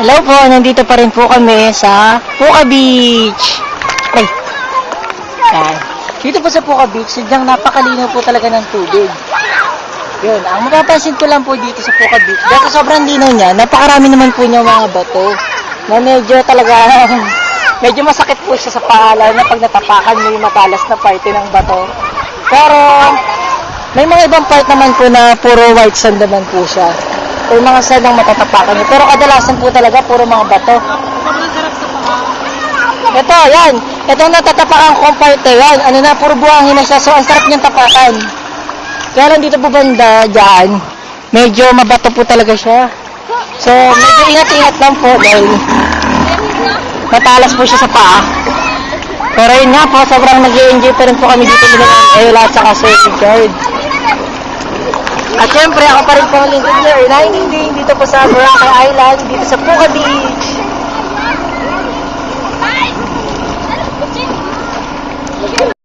Hello po, nandito pa rin po kami sa Puka Beach. Ay. Yan. Dito po sa Puka Beach, sadyang napakalinaw po talaga ng tubig. Yun, ang mapapansin ko lang po dito sa Puka Beach, dahil sobrang linaw niya, napakarami naman po niya mga bato. Na medyo talaga, medyo masakit po siya sa paa, lalo na pag natapakan mo yung matalas na parte ng bato. Pero, may mga ibang part naman po na puro white sand naman po siya. Yung mga sand ang matatapakan niyo. Pero kadalasan po talaga puro mga bato. Ito, yan. Ito ang natatapakan kong part eh. Yan. Ano na, puro buhangin na siya. So, ang sarap niyang tapakan. Kaya lang dito po banda, dyan, medyo mabato po talaga siya. So, medyo ingat-ingat lang po dahil matalas po siya sa paa. Pero yun nga po, sobrang nag enjoy pa rin po kami dito nila ng Ella at saka Sir Richard. At syempre, ako pa rin po ang lingkod na nakikinig dito po sa Boracay Island, dito sa Puka Beach.